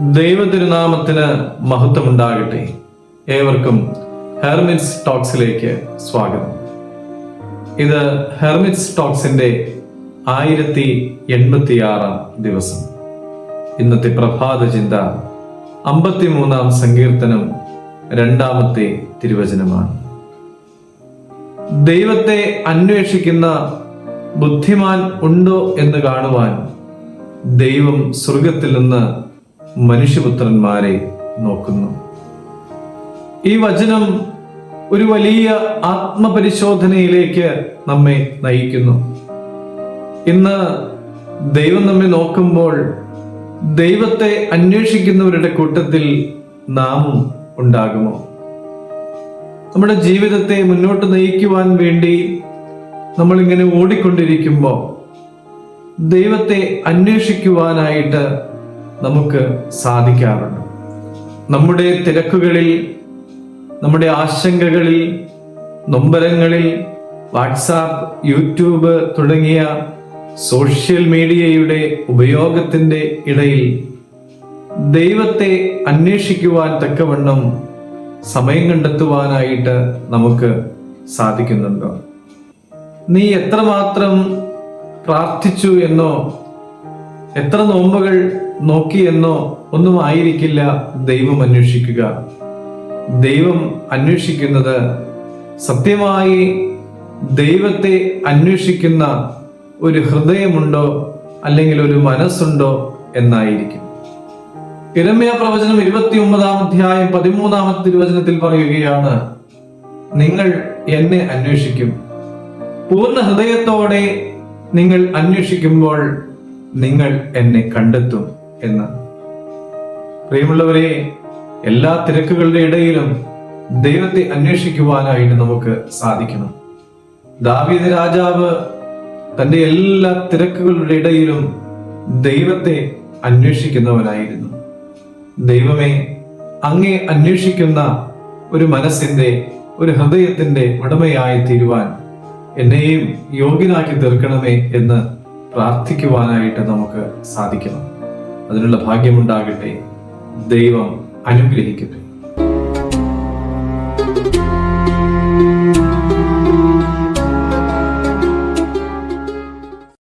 ദൈവതിരുനാമത്തിന് മഹത്വമുണ്ടാകട്ടെ. ഏവർക്കും ഹെർമിറ്റ്സ് ടോക്സിലേക്ക് സ്വാഗതം. ഇത് ഹെർമിറ്റ്സ് ടോക്സിന്റെ ആയിരത്തി എൺപത്തിയാറാം ദിവസം. ഇന്നത്തെ പ്രഭാത ചിന്ത അമ്പത്തിമൂന്നാം സങ്കീർത്തനം രണ്ടാമത്തെ തിരുവചനമാണ്. ദൈവത്തെ അന്വേഷിക്കുന്ന ബുദ്ധിമാൻ ഉണ്ടോ എന്ന് കാണുവാൻ ദൈവം സ്വർഗത്തിൽ നിന്ന് മനുഷ്യപുത്രന്മാരെ നോക്കുന്നു. ഈ വചനം ഒരു വലിയ ആത്മപരിശോധനയിലേക്ക് നമ്മെ നയിക്കുന്നു. ഇന്ന് ദൈവം നമ്മെ നോക്കുമ്പോൾ ദൈവത്തെ അന്വേഷിക്കുന്നവരുടെ കൂട്ടത്തിൽ നാമും ഉണ്ടാകുമോ? നമ്മുടെ ജീവിതത്തെ മുന്നോട്ട് നയിക്കുവാൻ വേണ്ടി നമ്മളിങ്ങനെ ഓടിക്കൊണ്ടിരിക്കുമ്പോൾ ദൈവത്തെ അന്വേഷിക്കുവാനായിട്ട് നമുക്ക് സാധിക്കാറുണ്ട്. നമ്മുടെ തിരക്കുകളിൽ നമ്മുടെ ആശങ്കകളിൽ നൊമ്പരങ്ങളിൽ വാട്സാപ്പ് യൂട്യൂബ് തുടങ്ങിയ സോഷ്യൽ മീഡിയയുടെ ഉപയോഗത്തിന്റെ ഇടയിൽ ദൈവത്തെ അന്വേഷിക്കുവാൻ തക്കവണ്ണം സമയം കണ്ടെത്തുവാനായിട്ട് നമുക്ക് സാധിക്കുന്നുണ്ടോ? നീ എത്രമാത്രം പ്രാർത്ഥിച്ചു എന്നോ എത്ര നോമ്പുകൾ നോക്കിയെന്നോ ഒന്നും ആയിരിക്കില്ല ദൈവം അന്വേഷിക്കുക. ദൈവം അന്വേഷിക്കുന്നത് സത്യമായി ദൈവത്തെ അന്വേഷിക്കുന്ന ഒരു ഹൃദയമുണ്ടോ അല്ലെങ്കിൽ ഒരു മനസ്സുണ്ടോ എന്നായിരിക്കും. ഇരമ്യ പ്രവചനം ഇരുപത്തി ഒമ്പതാം അധ്യായം പതിമൂന്നാമത്തെ തിരുവചനത്തിൽ പറയുകയാണ് നിങ്ങൾ എന്നെ അന്വേഷിക്കും. പൂർണ ഹൃദയത്തോടെ നിങ്ങൾ അന്വേഷിക്കുമ്പോൾ നിങ്ങൾ എന്നെ കണ്ടെത്തും എന്ന്. പ്രിയമുള്ളവരെ എല്ലാ തിരക്കുകളുടെ ഇടയിലും ദൈവത്തെ അന്വേഷിക്കുവാനായിട്ട് നമുക്ക് സാധിക്കണം ദാവീദ് രാജാവ് തന്റെ എല്ലാ തിരക്കുകളുടെ ഇടയിലും ദൈവത്തെ അന്വേഷിക്കുന്നവനായിരുന്നു. ദൈവമേ അങ്ങേ അന്വേഷിക്കുന്ന ഒരു മനസ്സിന്റെ ഒരു ഹൃദയത്തിന്റെ ഉടമയായി തീരുവാൻ എന്നെയും യോഗ്യനാക്കി തീർക്കണമേ എന്ന് പ്രാർത്ഥിക്കുവാനായിട്ട് നമുക്ക് സാധിക്കണം. അതിനുള്ള ഭാഗ്യമുണ്ടാകട്ടെ. ദൈവം അനുഗ്രഹിക്കട്ടെ.